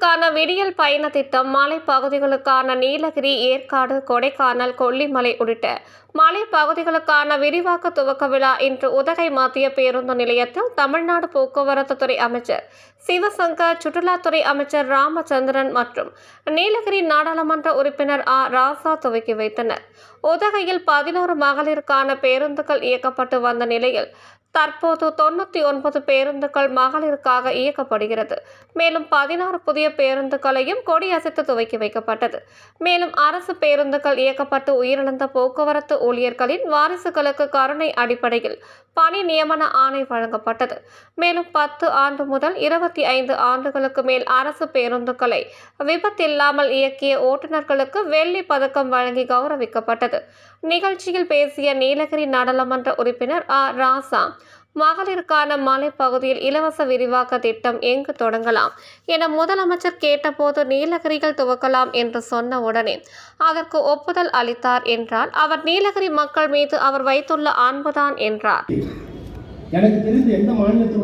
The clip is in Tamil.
விடியல் பயண திட்டம் மலை பகுதிகளுக்கான நீலகிரி ஏற்காடு கொடைக்கானல் கொல்லிமலை உள்ளிட்ட மலை பகுதிகளுக்கான விரிவாக்க துவக்க விழா இன்று உதகை மத்திய பேருந்து நிலையத்தில் தமிழ்நாடு போக்குவரத்து துறை அமைச்சர் சிவசங்கர் சுற்றுலாத்துறை அமைச்சர் ராமச்சந்திரன் மற்றும் நீலகிரி நாடாளுமன்ற உறுப்பினர் ஆ. ராசா துவக்கி வைத்தனர். உதகையில் பதினோரு மகளிருக்கான பேருந்துகள் இயக்கப்பட்டு வந்த நிலையில் தற்போது தொண்ணூற்றி ஒன்பது பேருந்துகள் மகளிருக்காக இயக்கப்படுகிறது. மேலும் பதினாறு புதிய பேருந்துகளையும் கொடியசைத்து துவக்கி வைக்கப்பட்டது. மேலும் அரசு பேருந்துகள் இயக்கப்பட்டு உயிரிழந்த போக்குவரத்து ஊழியர்களின் வாரிசுகளுக்கு கருணை அடிப்படையில் பணி நியமன ஆணை வழங்கப்பட்டது. மேலும் பத்து ஆண்டு முதல் இருபத்தி ஐந்து ஆண்டுகளுக்கு மேல் அரசு பேருந்துகளை விபத்தில்லாமல் இயக்கிய ஓட்டுநர்களுக்கு வெள்ளி பதக்கம் வழங்கி கௌரவிக்கப்பட்டது. நிகழ்ச்சியில் பேசிய நீலகிரி நாடாளுமன்ற உறுப்பினர் ஆ ராசா மகளிருக்கான மலைப்பகுதியில் இலவச விரிவாக்க திட்டம் எங்கு தொடங்கலாம் என முதலமைச்சர் கேட்டபோது நீலகிரியில் துவக்கலாம் என்று சொன்ன உடனே அதற்கு ஒப்புதல் அளித்தார் என்றால் அவர் நீலகிரி மக்கள் மீது அவர் வைத்துள்ள அன்புதான் என்றார். எனக்கு தெரிந்த எந்த மாநிலத்தினுடைய